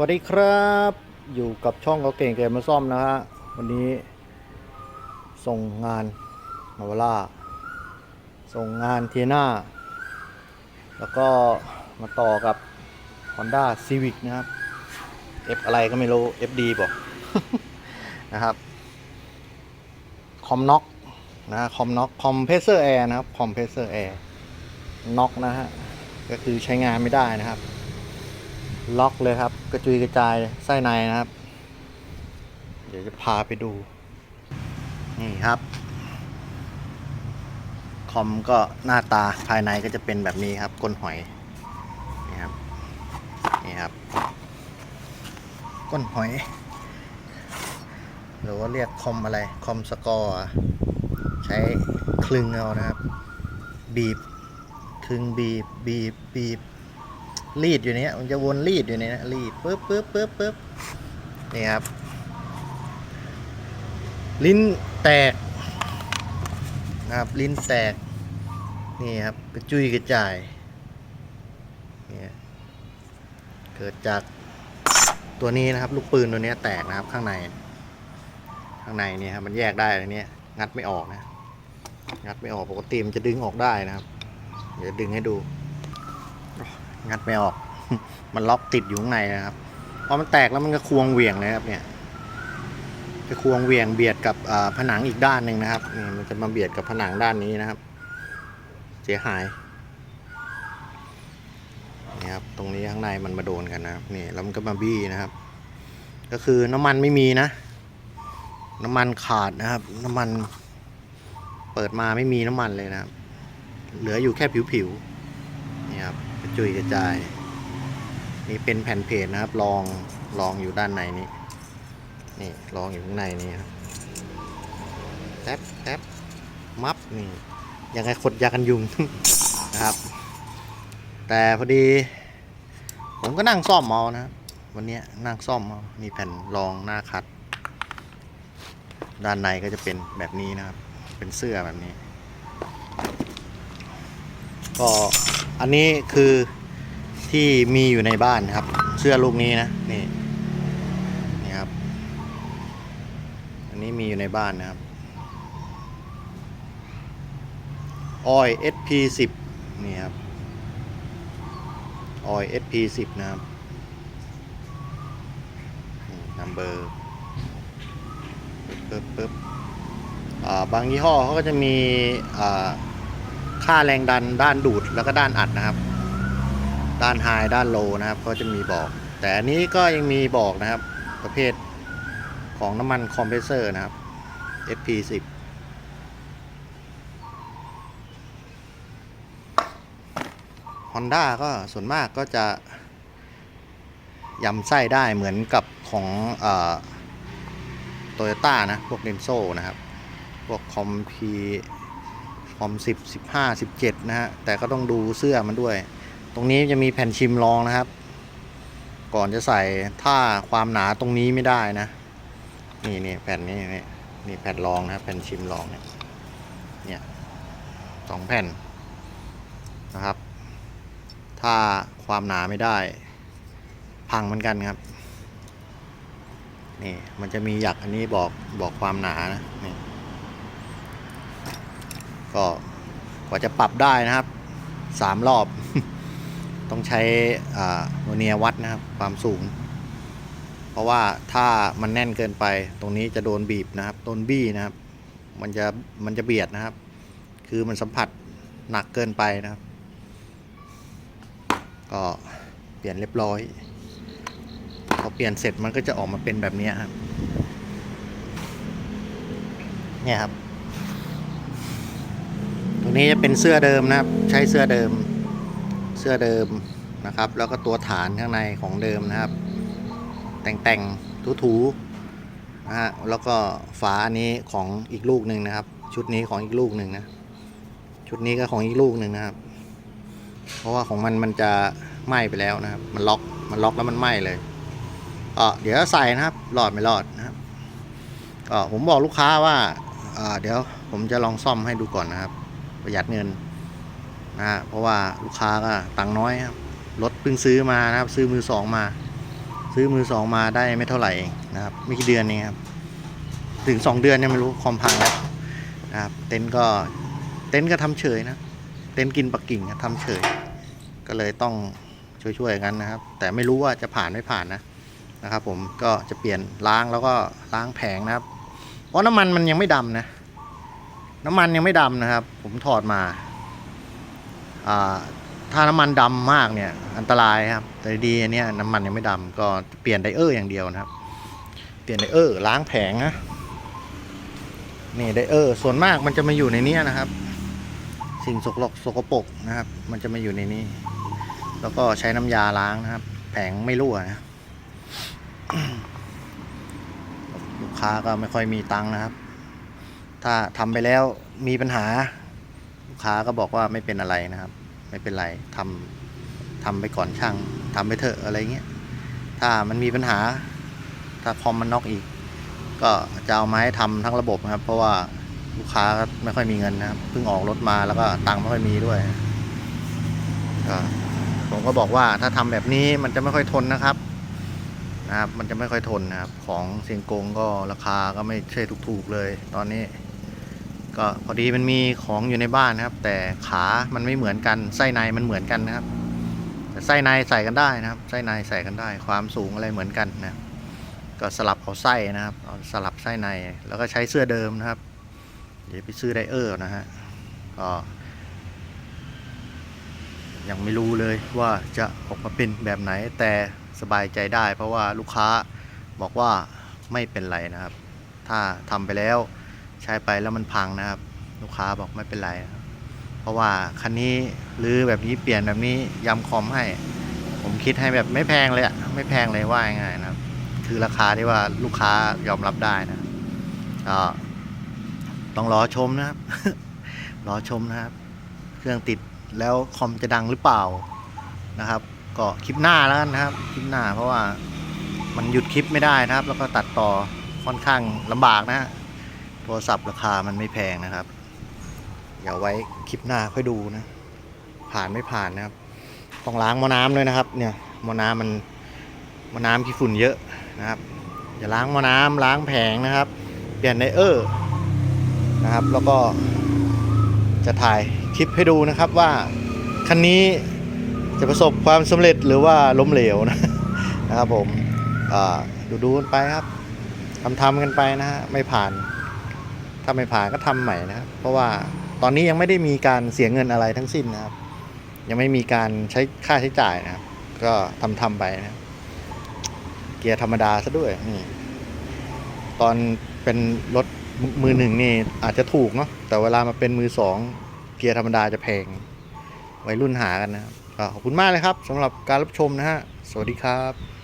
วัสดีครับอยู่กับช่องเขาเก่งเกมมาซ่อมนะฮะวันนี้ ส่งงานนาวาร่าส่งงานเทียนาแล้วก็มาต่อกับ Honda Civic นะครับ F อะไรก็ไม่รู้ FD บอกนะครับคอมน็อกนะคอมน็อกคอมเพรสเซอร์แอร์นะครับคอมเพรสเซอร์แอร์น็อกนะฮะก็คือใช้งานไม่ได้นะครับ ล็อกเลยครับ กระจุยกระจายไส้ในนะครับ เดี๋ยวจะพาไปดู นี่ครับ คอมก็หน้าตาภายในก็จะเป็นแบบนี้ครับก้นหอย นี่ครับ นี่ครับ ก้นหอย หรือว่าเรียกคอมอะไร คอมสกอร์ใช้คลึงเอานะครับ บีบ คลึงบีบ บีบ บีบ รีดอยู่เนี้ยมันจะวนรีดอยู่เนี้ยรีดปึ๊บปึ๊บปึ๊บปึ๊บนี่ครับ ลิ้นแตกนะครับลิ้นแตกนี่ครับกระจุยกระจายเนี่ยเกิดจากตัวนี้นะครับ ลูกปืนตัวนี้แตกนะครับข้างใน ข้างในนี่ครับมันแยกได้อันเนี้ยงัดไม่ออกนะงัดไม่ออกปกติมันจะดึงออกได้นะครับ เดี๋ยวดึงให้ดู งัดไม่ออก มันล็อกติดอยู่ข้างในนะครับพอมันแตกแล้วมันก็ควงเหวี่ยงเลยครับเนี่ยจะควงเหวี่ยงเบียดกับผนังอีกด้านหนึ่งนะครับนี่มันจะมาเบียดกับผนังด้านนี้นะครับ เสียหายนี่ครับตรงนี้ข้างในมันมาโดนกันนะครับนี่แล้วมันก็มาบี้นะครับ ก็คือน้ำมันไม่มีนะ น้ำมันขาดนะครับ น้ำมันเปิดมาไม่มีน้ำมันเลยนะครับ เหลืออยู่แค่ผิวๆ จุยกระจาย นี่เป็นแผ่นเพจนะครับลองลองอยู่ด้านในนี้นี่ลองอยู่ข้างในนี่ครับแทบแทบมับนี่ยังไงขดยากันยุงนะครับ แต่พอดี ผมก็นั่งซ่อมเอานะวันนี้นั่งซ่อมเอามีแผ่นรองหน้าคัด ด้านในก็จะเป็นแบบนี้นะครับ เป็นเสื้อแบบนี้ ก็ อันนี้คือที่มีอยู่ในบ้านครับ เสื้อลูกนี้นะนี่นี่ครับ อันนี้มีอยู่ในบ้านนะครับออย SP 10 นี่ครับออย SP 10 นะครับนัมเบอร์ปึ๊บปึ๊บอ่าบางยี่ห้อเขาก็จะมีอ่า ค่าแรงดันด้านดูดแล้วก็ด้านอัดนะครับ ด้านไฮด้านโลนะครับก็จะมีบอก แต่อันนี้ก็ยังมีบอกนะครับ ประเภทของน้ำมันคอมเพรสเซอร์นะครับ FP10 Honda ก็ส่วนมากก็จะยำไส้ได้เหมือนกับของโตโยต้านะ พวกเรนโซนะครับ พวกคอมพี คอมสิบสิบห้าสิบเจ็ดนะฮะ แต่ก็ต้องดูเสื้อมันด้วย ตรงนี้จะมีแผ่นชิมรองนะครับ ก่อนจะใส่ถ้าความหนาตรงนี้ไม่ได้นะ นี่นี่แผ่นนี้นี่นี่แผ่นรองนะครับแผ่นชิมรองเนี่ยเนี่ยสองแผ่นนะครับ ถ้าความหนาไม่ได้ พังเหมือนกันครับนี่มันจะมีหยักอันนี้บอกบอกความหนานะนี่ ก็กว่าจะปรับได้นะครับสามรอบ ต้องใช้โนเนียวัดนะครับ ความสูง เพราะว่าถ้ามันแน่นเกินไป ตรงนี้จะโดนบีบนะครับโดนบี้นะครับ มันจะมันจะเบียดนะครับ คือมันสัมผัสหนักเกินไปนะครับ ก็เปลี่ยนเรียบร้อยพอเปลี่ยนเสร็จมันก็จะออกมาเป็นแบบนี้ครับ เนี่ยครับ นี้จะเป็นเสื้อเดิมนะครับ ใช้เสื้อเดิม เสื้อเดิมนะครับ แล้วก็ตัวฐานข้างในของเดิมนะครับ แต่งๆถูๆนะฮะแล้วก็ฝาอันนี้ของอีกลูกหนึ่งนะครับ ชุดนี้ของอีกลูกหนึ่งนะชุดนี้ก็ของอีกลูกหนึ่งนะครับ เพราะว่าของมันมันจะไหม้ไปแล้วนะครับ มันล็อกมันล็อกแล้วมันไหม้เลยก็เดี๋ยวใส่นะครับรอดไม่รอดนะครับก็ผมบอกลูกค้าว่าอ่าเดี๋ยวผมจะลองซ่อมให้ดูก่อนนะครับ ประหยัดเงินนะฮะเพราะว่าลูกค้าก็ตังค์น้อยครับรถเพิ่งซื้อมานะครับ ซื้อมือสองมา ซื้อมือสองมาได้ไม่เท่าไหร่เองนะครับไม่กี่เดือนเองครับถึงสองเดือนเนี่ยไม่รู้คอมพังแล้วนะครับเต็นท์ก็เต็นท์ก็ทำเฉยนะเต็นท์กินปักกิ่งอะทำเฉย ก็เลยต้องช่วยๆกันนะครับ แต่ไม่รู้ว่าจะผ่านไม่ผ่านนะนะครับ ผมก็จะเปลี่ยนล้างแล้วก็ล้างแผงนะครับ เพราะน้ำมันมันยังไม่ดำนะ น้ำมันยังไม่ดำนะครับ ผมถอดมาถ้าน้ำมันดำมากเนี่ย อันตรายครับ แต่ดีอันเนี้ยน้ำมันยังไม่ดำก็เปลี่ยนไดเออร์อย่างเดียวนะครับ เปลี่ยนไดเออร์ล้างแผงนะนี่ไดเออร์ส่วนมากมันจะมาอยู่ในนี้นะครับ สิ่งสกปรกสกปรกนะครับ มันจะมาอยู่ในนี้ แล้วก็ใช้น้ำยาล้างนะครับ แผงไม่รั่วนะลูกค้าก็ไม่ค่อยมีตังค์นะครับ ถ้าทำไปแล้วมีปัญหาลูกค้าก็บอกว่าไม่เป็นอะไรนะครับ ไม่เป็นไรทำทำไปก่อนช่างทำไปเถอะอะไรเงี้ยถ้ามันมีปัญหา ถ้าคอมมันน็อกอีก ก็จะเอามาให้ทำทั้งระบบนะครับ เพราะว่าลูกค้าไม่ค่อยมีเงินนะครับเพิ่งออกรถมาแล้วก็ตังค์ไม่ค่อยมีด้วยก็ผมก็บอกว่าถ้าทำแบบนี้มันจะไม่ค่อยทนนะครับนะครับ มันจะไม่ค่อยทนนะครับ ของเซียงกงก็ราคาก็ไม่ใช่ถูกๆเลย ตอนนี้ ก็พอดีมันมีของอยู่ในบ้านนะครับ แต่ขามันไม่เหมือนกันไส้ในมันเหมือนกันนะครับแต่ไส้ในใส่กันได้นะครับไส้ในใส่กันได้ ความสูงอะไรเหมือนกันนะก็สลับเอาไส้นะครับเอาสลับไส้ในแล้วก็ใช้เสื้อเดิมนะครับ เดี๋ยวไปซื้อไดเออร์นะฮะก็ยังไม่รู้เลยว่าจะออกมาเป็นแบบไหนแต่สบายใจได้ เพราะว่าลูกค้าบอกว่าไม่เป็นไรนะครับ ถ้าทำไปแล้ว ใช้ไปแล้วมันพังนะครับ ลูกค้าบอกไม่เป็นไร เพราะว่าคันนี้รื้อแบบนี้เปลี่ยนแบบนี้ยำคอมให้ ผมคิดให้แบบไม่แพงเลยอะไม่แพงเลยว่าง่ายๆนะครับ คือราคาที่ว่าลูกค้ายอมรับได้นะก็ต้องรอชมนะครับ รอชมนะครับ เครื่องติดแล้วคอมจะดังหรือเปล่านะครับ ก็คลิปหน้าแล้วกันนะครับ คลิปหน้าเพราะว่ามันหยุดคลิปไม่ได้นะครับ แล้วก็ตัดต่อค่อนข้างลำบากนะฮะ โทรศัพท์ราคามันไม่แพงนะครับ เดี๋ยวไว้คลิปหน้าค่อยดูนะ ผ่านไม่ผ่านนะครับ ต้องล้างมอน้ำด้วยนะครับ เนี่ยมอน้ำมันมอน้ำขี้ฝุ่นเยอะนะครับอย่าล้างมอน้ำล้างแผงนะครับ เปลี่ยนไดเออร์นะครับ แล้วก็จะถ่ายคลิปให้ดูนะครับว่าคันนี้จะประสบความสำเร็จหรือว่าล้มเหลวนะนะครับผมดูดูๆกันไปครับทำทำๆกันไปนะฮะไม่ผ่าน ถ้าไม่ผ่านก็ทำใหม่นะครับ เพราะว่าตอนนี้ยังไม่ได้มีการเสียเงินอะไรทั้งสิ้นนะครับ ยังไม่มีการใช้ค่าใช้จ่ายนะครับ ก็ทำทำๆไปนะเกียร์ธรรมดาซะด้วยนี่ตอนเป็นรถมือหนึ่งนี่อาจจะถูกเนาะแต่เวลามาเป็นมือสองเกียร์ธรรมดาจะแพงวัยรุ่นหากันนะครับขอบคุณมากเลยครับสำหรับการรับชมนะฮะ สวัสดีครับ